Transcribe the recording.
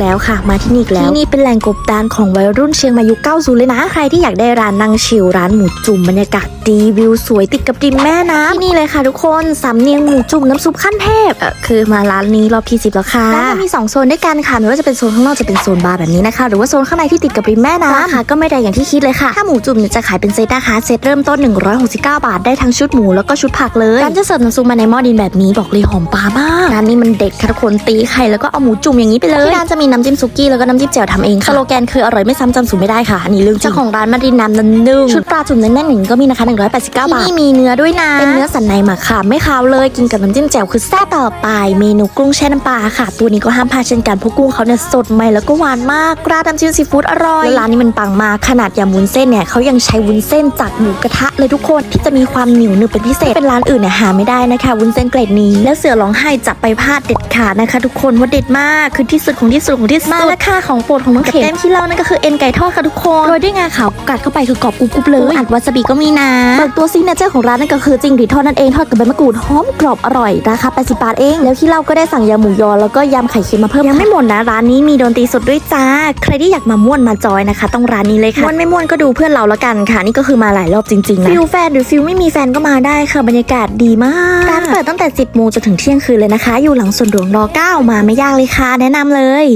แล้วค่ะ มาที่นี่อีกแล้วที่นี่เป็นแหล่งกบดานของวัยรุ่นเชียงใหม่ยุค90เลยนะ ใครที่อยากได้ร้านนั่งชิลร้านหมูจุ่มบรรยากาศดีวิวสวยติดกับริมแม่น้ำที่นี่เลยค่ะทุกคนสำเนียงหมูจุ่มน้ำซุปขั้นเทพเออคือมาร้านนี้รอบที่สิบแล้วค่ะร้านมันมีสองโซนด้วยกันค่ะไม่ว่าจะเป็นโซนข้างนอกจะเป็นโซนบาร์แบบนี้นะคะ หรือว่าโซนข้างในที่ติดกับริมแม่น้ำราคาก็ไม่ได้อย่างที่คิดเลยค่ะถ้าหมูจุ่มเนี่ยจะขายเป็นเซตนะคะเซตเริ่มต้น 169 บาทได้ทั้งชุดหมูแล้วก็ชุดผักเลยร้านจะเสิร์ฟน้ำซุปมาในหม้อดินแบบนี้บอกเลยหอมปลามากร้านนี้มันเด็ดค่ะทุกคนตีไข่แล้วก็เอาหมูจุ่มอย่างนี้ไปเลยที่ร้านจะมีน้ำจิ้มซุกี้แล้วก็น้ำจิ้มแจ่วทำเองค่ะสโลแกนคืออร่อยไม่ซ้ำจำสูตรไม่ได้ค่ะอันนี้เรื่องจริงเจ้าของร้านมารินน้ำนันนึ่งชุดปลาจุ่มแน่นๆอย่างนี้ก็มีนะคะ189บาทที่นี่มีเนื้อด้วยนะเป็นเนื้อสันในหมักค่ะไม่คาวเลยกินกับน้ำจิ้มแจ่วคือแซ่บต่อไป เมนูกุ้งแช่น้ำปลาค่ะ ตัวนี้ก็ห้ามพลาดเช่นกันเพราะกุ้งเขาเนี่ยสดใหม่แล้วก็หวานมากราดน้ำจิ้มซีฟู้ดอร่อยแล้วร้านนี้มันปังมากขนาดยำวุ้นเส้นเนี่ยเขายังใช้วุ้นเส้นจากหมูกระทะเลยทุกคนที่จะมีความเหนียวหนึบเป็นพิเศษเป็นร้านอื่นเนี่ยหาไม่ได้นะคะวุ้นเส้นเกรดนี้ แล้วเสือร้องไห้จับไปพลาดเด็ดขาดนะคะ ทุกคนว่าเด็ดมากคือที่สุดของที่สุดของที่สุดมาแล้วค่ะของโปรดของน้องเข็มแก้มที่เล่านั่นก็คือเอ็นไก่ทอดค่ะทุกคนโรยด้วยงาขาวกัดเข้าไปคือกรอบกรุบๆเลยอัดวาซาบิก็มีนะเบิกตัวซิกเนเจอร์ของร้านนั่นก็คือจิงหรีดทอดนั่นเองทอดกับใบมะกรูดหอมกรอบอร่อยราคา80บาทเองแล้วที่เล่าก็ได้สั่งยำหมูยอแล้วก็ยำไข่เค็มมาเพิ่มยังไม่หมดนะร้านนี้มีดนตรีสดด้วยจ้า ใครที่อยากมาม่วนมาจอยนะคะ ต้องร้านนี้เลยค่ะม่วนไม่ม่วนก็ดูเพื่อนเราละกันค่ะ นี่ก็คือมาหลายรอบจริงๆนะฟิลแฟนหรือฟิลไม่มีแฟนก็มาได้ค่ะบรรยากาศดีมากร้านเปิดตั้งแต่ 10โมงจนถึงเที่ยงคืนเลยนะคะ อยู่หลังสวนหลวงร9มาไม่ยากเลยค่ะ แนะนำเลย